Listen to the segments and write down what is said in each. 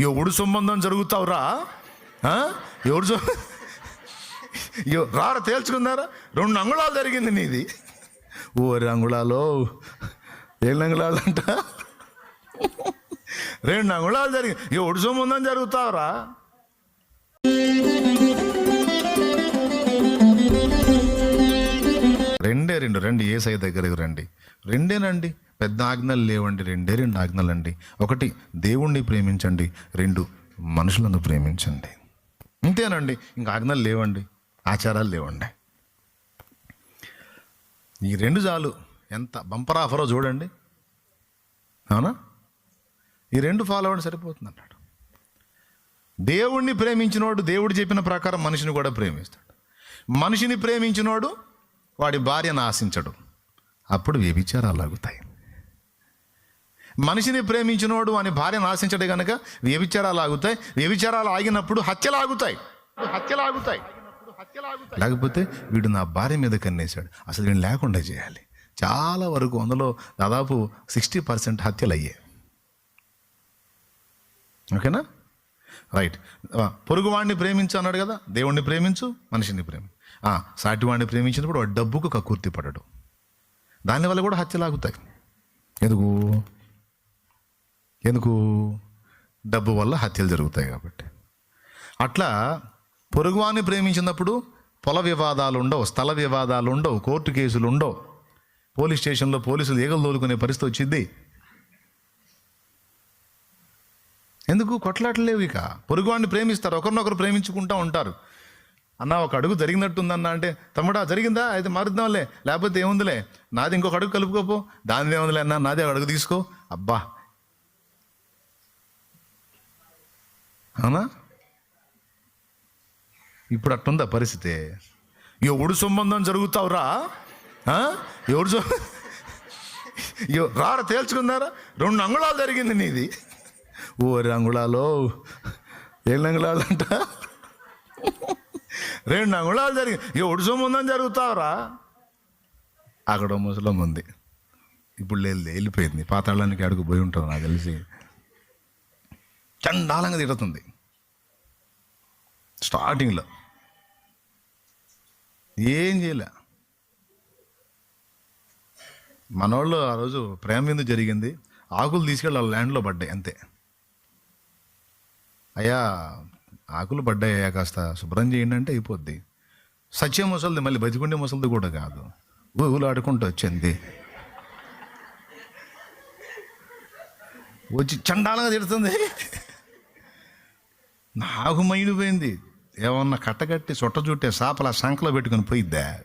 ఎవడు సంబంధం జరుగుతావురా? ఆ? ఎవడు సం- రారా తేల్చుకున్నారా? రెండు అంగుళాలు జరిగింది నీది. ఓరి అంగుళాలు ఏళ్ళ అంగుళాలు అంట రెండు అంగుళాలు జరిగింది ఎవడు సంబంధం జరుగుతావురా? రెండే రెండు రండి ఏ సై దగ్గరికి రండి. రెండేనండి. పెద్ద ఆజ్ఞలు లేవండి రెండే రెండు ఆజ్ఞలు అండి ఒకటి దేవుణ్ణి ప్రేమించండి. రెండు మనుషులను ప్రేమించండి. ఇంతేనండి. ఇంకా ఆజ్ఞలు లేవండి ఆచారాలు లేవండి. ఈ రెండు చాలు. ఎంత బంపర్ ఆఫరో చూడండి. అవునా? ఈ రెండు ఫాలో అవ్వడం సరిపోతుంది అన్నాడు దేవుణ్ణి ప్రేమించినోడు దేవుడు చెప్పిన ప్రకారం మనిషిని కూడా ప్రేమిస్తాడు. మనిషిని ప్రేమించినోడు వాడి భార్యను ఆశించడు. అప్పుడు వ్యభిచారాలు ఆగుతాయి. మనిషిని ప్రేమించినోడు అని భార్యను ఆశించడే కనుక వ్యభిచారాలు ఆగుతాయి. వ్యభిచారాలు ఆగినప్పుడు హత్యలు ఆగుతాయి. హత్యలు ఆగుతాయి. లేకపోతే వీడు నా భార్య మీద కన్నేశాడు. అసలు వీడిని లేకుండా చేయాలి. చాలా వరకు అందులో దాదాపు సిక్స్టీ పర్సెంట్ హత్యలు అయ్యాయి. ఓకేనా? రైట్. పొరుగు పొరుగువాడిని ప్రేమించు అన్నాడు కదా దేవుణ్ణి ప్రేమించు మనిషిని ప్రేమి ఆ, సాటివాడిని ప్రేమించినప్పుడు వాడు డబ్బుకు కక్కుర్తి పడడు. దానివల్ల కూడా హత్యలాగుతాయి ఎందుకు? ఎందుకు? డబ్బు వల్ల హత్యలు జరుగుతాయి కాబట్టి. అట్లా పొరుగువాన్ని ప్రేమించినప్పుడు పొల వివాదాలు ఉండవు స్థల వివాదాలు ఉండవు కోర్టు కేసులు ఉండవు పోలీస్ స్టేషన్లో పోలీసులు ఈగలు తోలుకునే పరిస్థితి వచ్చింది ఎందుకు? కొట్లాటలు లేవు ఇక. పొరుగువాడిని ప్రేమిస్తారు ఒకరినొకరు ప్రేమించుకుంటూ ఉంటారు. అన్న ఒక అడుగు జరిగినట్టుందన్న అంటే తమ్ముడా జరిగిందా? అయితే మారుద్దాంలే. లేకపోతే ఏముందిలే? నాది ఇంకొక అడుగు కలుపుకోపో. దానిది ఏముందిలే అన్న నాది ఒక అడుగు తీసుకో. అబ్బా అవునా? ఇప్పుడు అట్టుందా పరిస్థితి? ఎవడు సంబంధం జరుగుతావురా? ఆ? ఎవడు సం- రారా తేల్చుకున్నారా రెండు అంగుళాలు జరిగింది నీది. ఓరి అంగుళాలు ఏళ్ళ అంగుళాలు అంట రెండు అంగుళాలు జరిగింది ఎవడు సంబంధం జరుగుతావురా? అక్కడ ముసలం ఉంది. ఇప్పుడు లేదు వెళ్ళిపోయింది. పాతాళానికి అడుగు పోయి ఉంటారు నాకు తెలిసి. చండాలంగా తిడుతుంది స్టార్టింగ్లో. ఏం చేయలే. మనోళ్ళు ఆ రోజు ప్రేమ విందు జరిగింది. ఆకులు తీసుకెళ్ళి వాళ్ళ ల్యాండ్లో పడ్డాయి అంతే. అయ్యా ఆకులు పడ్డాయ్యా కాస్త శుభ్రం చేయండి అంటే అయిపోద్ది. సత్య ముసలిది మళ్ళీ బతికుండే ముసలిది కూడా కాదు. ఊగులు ఆడుకుంటూ వచ్చింది. వచ్చి చండాలంగా తిడుతుంది. నాకు మైండిపోయింది ఏమన్నా కట్టగట్టి చుట్ట చుట్టే సాపల సంకలో పెట్టుకుని పోయిద్దా?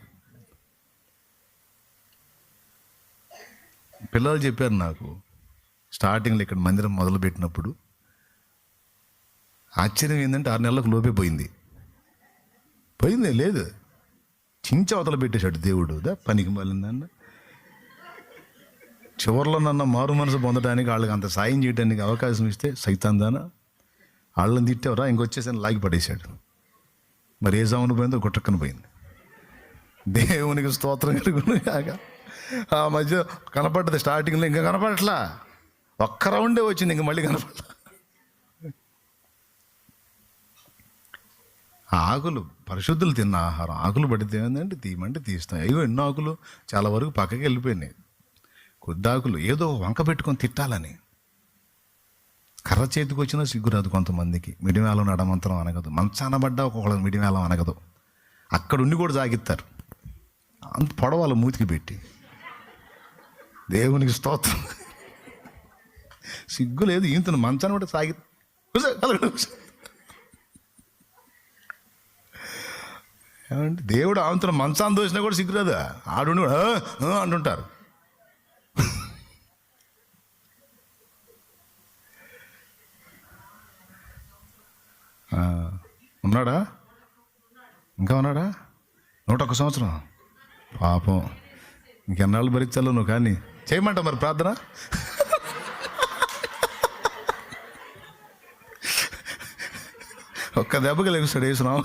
పిల్లలు చెప్పారు నాకు స్టార్టింగ్లో ఇక్కడ మందిరం మొదలుపెట్టినప్పుడు ఆశ్చర్యం ఏంటంటే ఆరు నెలలకు లోపే పోయింది. పోయింది లేదు. చించ అవతల పెట్టేశాడు దేవుడు. దా పనికి మళ్ళిందన్న చివరిలో నన్న మారు మనసు పొందడానికి వాళ్ళకి అంత సాయం చేయడానికి అవకాశం ఇస్తే సైతాందానా వాళ్ళని తిట్టేవరా ఇంకొచ్చేసాను లాగి పడేశాడు. మరి ఏ జామును పోయిందో గుట్టక్కన పోయింది. దేవునికి స్తోత్రం కలుగును కాక ఆ మధ్య కనపడ్డది స్టార్టింగ్లో ఇంకా కనపడట్లా. ఒక్క రౌండే వచ్చింది ఇంక మళ్ళీ కనపడలా. ఆకులు పరిశుద్ధులు తిన్న ఆహారం. ఆకులు పడితే ఏంటంటే తీయమంటే తీస్తాయి అయ్యో ఎన్నో ఆకులు చాలా వరకు పక్కకి వెళ్ళిపోయినాయి. కొద్ది ఆకులు ఏదో వంక పెట్టుకొని తిట్టాలని. కర్ర చేతికి వచ్చినా సిగ్గురాదు కొంతమందికి. మిడిమేళం నడమంతరం అనగదు. మంచాన పడ్డా ఒక్కొక్కళ్ళ మిడిమేళం అనగదు. అక్కడ ఉండి కూడా జాగిస్తారు. అంత పొడవాల మూతికి పెట్టి. దేవునికి స్తోత్రం. సిగ్గు లేదు. ఈంతను మంచాన కూడా సాగి ఏమంటే దేవుడు ఆంతను మంచాన్ని దోసినా కూడా సిగ్గురాదు? ఆడు కూడా అంటుంటారు. ఉన్నాడా? ఇంకా ఉన్నాడా? నూట ఒక్క సంవత్సరం. పాపం. ఇంకెన్నాళ్ళు భరించాలో నువ్వు కానీ. చేయమంట మరి ప్రార్థన? ఒక్క దెబ్బకి లెగుస్తాడు వేసినాం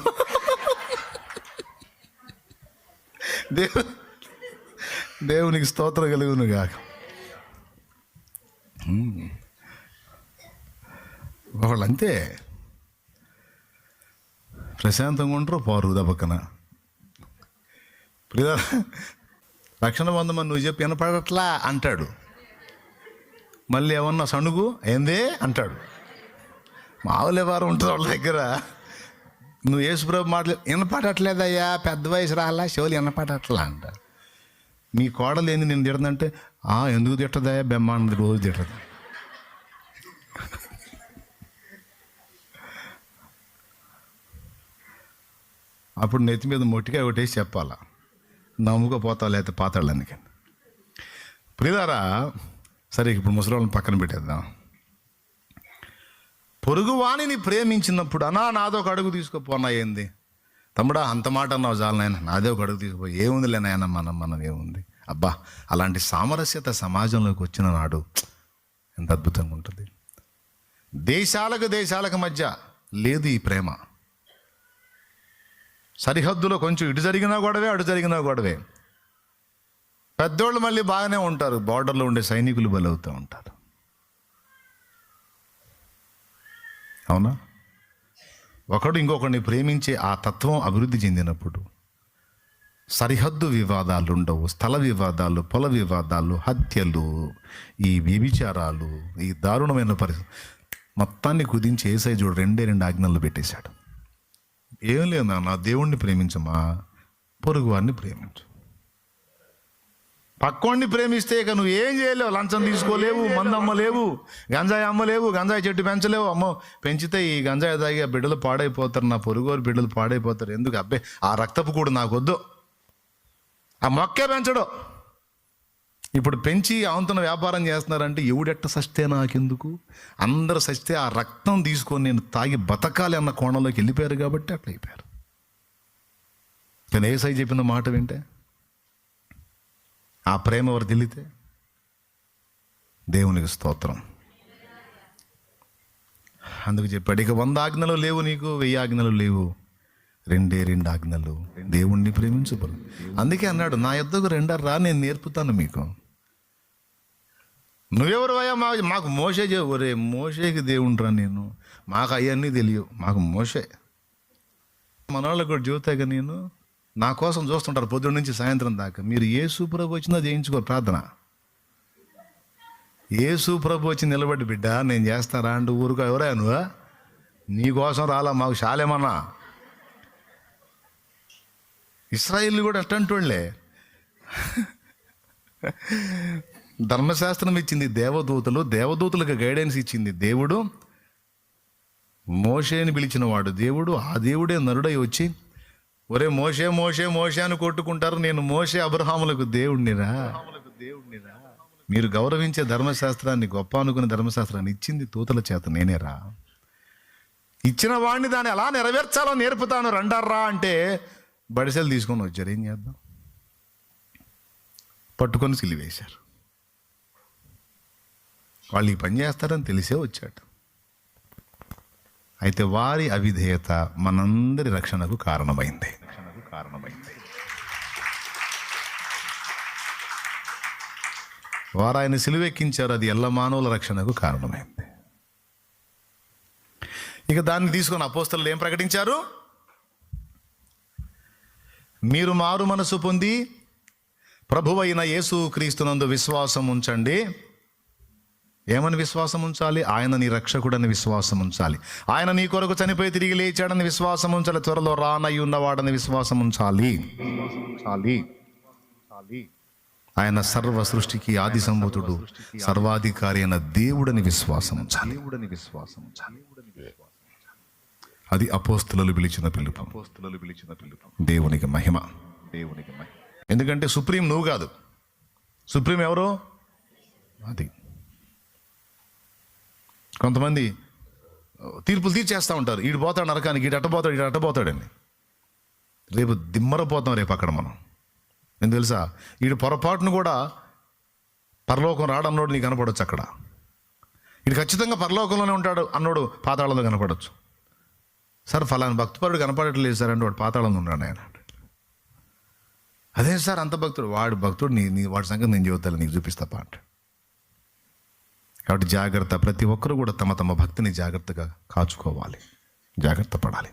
దేవు దేవునికి స్తోత్రం కలుగును కాక వాళ్ళంతే ప్రశాంతంగా ఉంటారు పోరు పక్కన. ప్రియా రక్షణ పొందమని నువ్వు చెప్పి వినపడట్లా? అంటాడు. మళ్ళీ ఏమన్నా సణుగు? ఏందే? అంటాడు. మామూలు వారు ఉంటుంది వాళ్ళ దగ్గర. నువ్వు యేసుప్రభు మాటలు వినపడట్లేదయ్యా పెద్ద వయసు రాలా చెవులు వినపడట్లా అంట. మీ కోడలు ఏంది నేను తిడదంటే "ఆ, ఎందుకు తిట్టదయ్యా? బెమ్మాన్నది రోజు తిట్టదు. అప్పుడు నెత్తి మీద మొట్టిగా ఒకటేసి చెప్పాలా నమ్ముకపోతావు లేకపోతే పాతాళ్ళనికి ప్రిదారా సరే ఇప్పుడు ముసలి పక్కన పెట్టేద్దాం. పొరుగువాణిని ప్రేమించినప్పుడు అనా నాదో ఒక అడుగు తీసుకుపోనా ఏంది? తమ్ముడా అంత మాట అన్నావు చాలు నాయన నాదే ఒక అడుగు తీసుకుపో ఏముందిలే నాయన మనం మనం ఏముంది? అబ్బా అలాంటి సామరస్యత సమాజంలోకి వచ్చిన నాడు ఎంత అద్భుతంగా ఉంటుంది. దేశాలకు దేశాలకు మధ్య లేదు ఈ ప్రేమ. సరిహద్దులో కొంచెం ఇటు జరిగినా గొడవే అటు జరిగినా గొడవే. పెద్దోళ్ళు మళ్ళీ బాగానే ఉంటారు. బార్డర్లో ఉండే సైనికులు బలవుతూ ఉంటారు. అవునా? ఒకడు ఇంకొకరిని ప్రేమించే ఆ తత్వం అభివృద్ధి చెందినప్పుడు సరిహద్దు వివాదాలు ఉండవు స్థల వివాదాలు పొల వివాదాలు హత్యలు ఈ వ్యభిచారాలు ఈ దారుణమైన పరిస్థితి. మొత్తాన్ని కుదించి ఏసై చూడు రెండే రెండు ఆజ్ఞలు పెట్టేశాడు. ఏం లేదు నా దేవుణ్ణి ప్రేమించమా? పొరుగు వారిని ప్రేమించు. పక్కోడిని ప్రేమిస్తే ఇక నువ్వు ఏం చేయలేవు? లంచం తీసుకోలేవు మందు అమ్మలేవు గంజాయి అమ్మలేవు గంజాయి చెట్టు పెంచలేవు. అమ్మ పెంచితే ఈ గంజాయి తాగి ఆ బిడ్డలు పాడైపోతారు నా పొరుగువారు బిడ్డలు పాడైపోతారు. ఎందుకు? అబ్బే ఆ రక్తపు కూడా నాకు వద్దు ఆ మొక్కే పెంచడం. ఇప్పుడు పెంచి ఆవంతన వ్యాపారం చేస్తున్నారంటే ఎవడెట్ట సస్తే నాకెందుకు? అందరు సస్తే ఆ రక్తం తీసుకొని నేను తాగి బతకాలి అన్న కోణంలోకి వెళ్ళిపోయారు కాబట్టి అట్లా అయిపోయారు. నేను ఏసై చెప్పిన మాట వింటే ఆ ప్రేమ ఎవరు తెలితే? దేవునికి స్తోత్రం. అందుకు చెప్పాడు ఇక వంద ఆజ్ఞలు లేవు నీకు వెయ్యి ఆజ్ఞలు లేవు. రెండే రెండు ఆజ్ఞలు. దేవుణ్ణి ప్రేమించబడు. అందుకే అన్నాడు నా యొద్దకు రెండర్రా నేను నేర్పుతాను మీకు. నువ్వెవరు అయ్యా? మా మాకు మోసే చే ఒరే మోసేకి దేవుండ్రా నేను. మాకు అవన్నీ తెలియవు. మాకు మోసే మన వాళ్ళకి కూడా చూతాగా నేను నా కోసం చూస్తుంటారు పొద్దున్న నుంచి సాయంత్రం దాకా. మీరు ఏ సూప్రభు వచ్చిందో చేయించుకో ప్రార్థన. ఏ సూప్రభు వచ్చి నిలబడి బిడ్డ నేను చేస్తారా? అంటూ ఊరుకో ఎవరా నువ్వు? నీ కోసం రాలా మాకు శాలేమన్నా ఇస్రాయిల్ కూడా అట్టంటి వాళ్ళే. ధర్మశాస్త్రం ఇచ్చింది దేవదూతలు దేవదూతలకు గైడెన్స్ ఇచ్చింది దేవుడు. మోషేని పిలిచిన వాడు దేవుడు ఆ దేవుడే నరుడై వచ్చి ఒరే మోషే మోషే మోషే అని కొట్టుకుంటారు. నేను మోషే అబ్రహాములకు దేవుడినిరా మీరు గౌరవించే ధర్మశాస్త్రాన్ని గొప్ప అనుకునే ధర్మశాస్త్రాన్ని ఇచ్చింది తూతల చేత నేనేరా. ఇచ్చిన వాడిని దాన్ని ఎలా నెరవేర్చాలో నేర్పుతాను రండర్రా అంటే బడిసెలు తీసుకొని వచ్చారు. ఏం చేద్దాం? పట్టుకొని సిలివేశారు వాళ్ళు ఈ పని చేస్తారని తెలిసే వచ్చాడు. అయితే వారి అవిధేయత మనందరి రక్షణకు కారణమైంది. రక్షణకు కారణమైంది. వారు ఆయన సిలువెక్కించారు. అది ఎల్ల మానవుల రక్షణకు కారణమైంది. ఇక దాన్ని తీసుకొని అపోస్తలు ఏం ప్రకటించారు? మీరు మారు మనసు పొంది ప్రభువైన యేసు క్రీస్తునందు విశ్వాసం ఉంచండి. ఏమని విశ్వాసం ఉంచాలి? ఆయన నీ రక్షకుడని విశ్వాసం ఉంచాలి. ఆయన నీ కొరకు చనిపోయి తిరిగి లేచాడని విశ్వాసం ఉంచాలి. త్వరలో రానయ్యి ఉన్నవాడని విశ్వాసం ఉంచాలి. ఆయన సర్వ సృష్టికి ఆది సంబుతుడు సర్వాధికారి అయిన దేవుడని విశ్వాసం ఉంచాలి. దేవుడని విశ్వాసం ఉంచాలి. అది అపోస్తులు పిలిచిన పిలుపు. అపోస్తులు పిలిచిన పిలుపు. దేవునికి మహిమ. దేవునికి మహిమ. ఎందుకంటే సుప్రీం నువ్వు కాదు. సుప్రీం ఎవరు? అది. కొంతమంది తీర్పులు తీర్చేస్తూ ఉంటారు. ఈడు పోతాడు నరకానికి ఈడు అట్టపోతాడు ఈడు అట్టపోతాడని. రేపు దిమ్మరపోతాం రేపు అక్కడ మనం. ఎందుకు తెలుసా? ఈడు పొరపాటును కూడా పరలోకం రాడన్నోడు నీకు కనపడవచ్చు అక్కడ. ఈడు ఖచ్చితంగా పరలోకంలోనే ఉంటాడు అన్నోడు పాతాళంలో కనపడవచ్చు సార్ ఫలానా భక్తిపరుడు కనపడట్లేదు సార్ అంటే వాడు పాతాళంగా ఉన్నాడు ఆయన. అదే సార్ అంత భక్తుడు? వాడు భక్తుడు నీ నీ వాడి సంగతి నేను చెబుతాను నీకు చూపిస్తాపా అంట. కాబట్టి జాగ్రత్త ప్రతి ఒక్కరూ కూడా తమ తమ భక్తిని జాగ్రత్తగా కాచుకోవాలి. జాగ్రత్త పడాలి.